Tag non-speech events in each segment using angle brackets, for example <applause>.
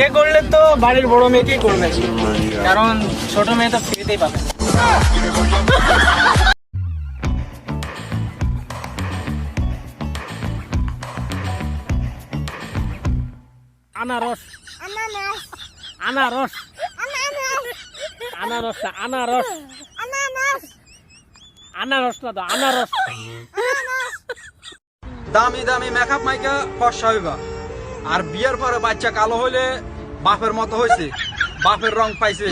বিয়ে করলে তো বাড়ির বড় মেয়েকেই করবে। কারণ ছোট মেয়ে তো ফ্রিতেই পাবে। আনারস. আনারস. আনারস। না, আনারস Ananas. আনারস। না তো আনারস। দামি দামি মেকআপ মাইকা ফর্সা হইবা আর বিয়ের পরে বাচ্চা কালো হইলে বাপের মতো হয়েছে বাপের রং পাইছে।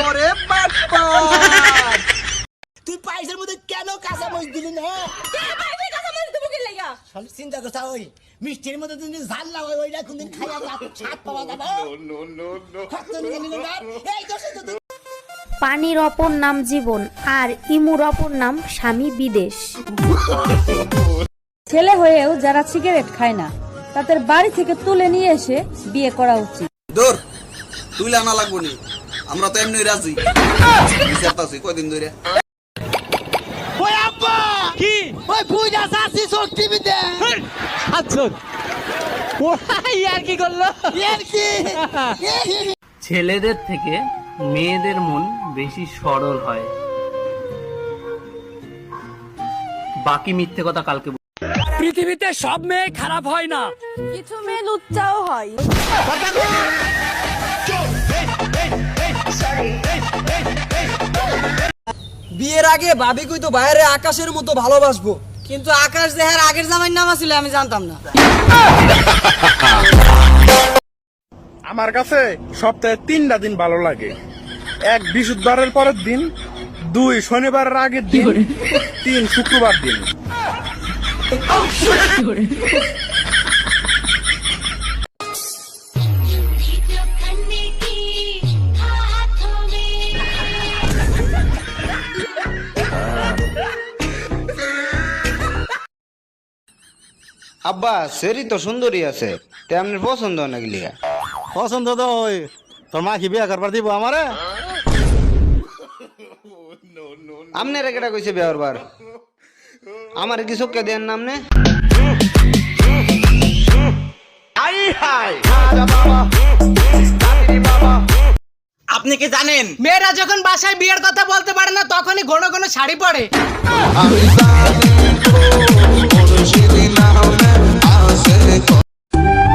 ওরে বাপ্পা! তুই পায়েসের মধ্যে কেন কাঁচা মরিচ দিলি না? চিন্তা করছা ওই মিষ্টির মধ্যে তুমি ঝাল না হয় ওইটা কোনদিন খাইয়া স্বাদ পাওয়া যাবে? খরচ নিয়ে নিলে না। এই দোষে তো পানির অপর নাম জীবন আর ইমুর অপর নাম স্বামী বিদেশ। ছেলে হয়েও যারা সিগারেট খায় না তাদের বাড়ি থেকে তুলে নিয়ে এসে বিয়ে করা উচিত। দূর তুইলে আনা লাগবো নি। আমরা তো এমনি রাজি। বিচার কয়দিন ধরে। ওই আব্বা! কি? ওই পূজা চাচ্ছি সব টিভিতে। আচ্ছা ওরাই আর কি করল? এর কি? <laughs> ছেলেদের থেকে মেয়েদের মন বেশি সরল হয়। বাকি মিথ্যে কথা কালকে। পৃথিবীতে সব মেয়ে খারাপ হয় না। কিছু মেয়ে লুচ্চাও হয়। বিয়ের আগে ভাবি কই তো বাইরে আকাশের মতো ভালোবাসবো। কিন্তু আকাশ দেহার আগের জামাই নাম ছিল আমি জানতাম না। আমার কাছে সপ্তাহে তিনটা দিন ভালো লাগে। এক বৃহস্পতিবারের পরের দিন দুই শনিবারের আগের দিন তিন শুক্রবার দিন। আব্বা সেরি তো সুন্দরী আছে। তেমনি পছন্দ নাকি লিগা পছন্দ তো ওই। তোর মা কি বিয়া করবার দিব আমারে? কেটা কইছে বার আমার কি চোখকে দেন নামনে আপনি কি জানেন? মেয়েরা যখন বাসায় বিয়ের কথা বলতে পারে না তখনই ঘন ঘন শাড়ি পরে।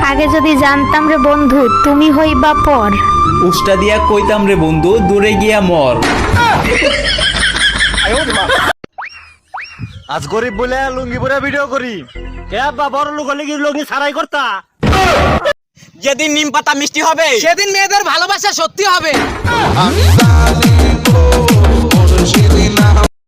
আগে যদি জানতাম রে বন্ধু তুমি হইবা পর। উষ্টা দিয়া কইতাম রে বন্ধু দূরে গিয়া মর। আজ গরিব বলে লুঙ্গি পরে ভিডিও করি। কে আব্বা বড় লোক হলে কি লুঙ্গি ছাড়াই করতা? যেদিন নিম পাতা মিষ্টি হবে সেদিন মেয়েদের ভালোবাসা সত্যি হবে।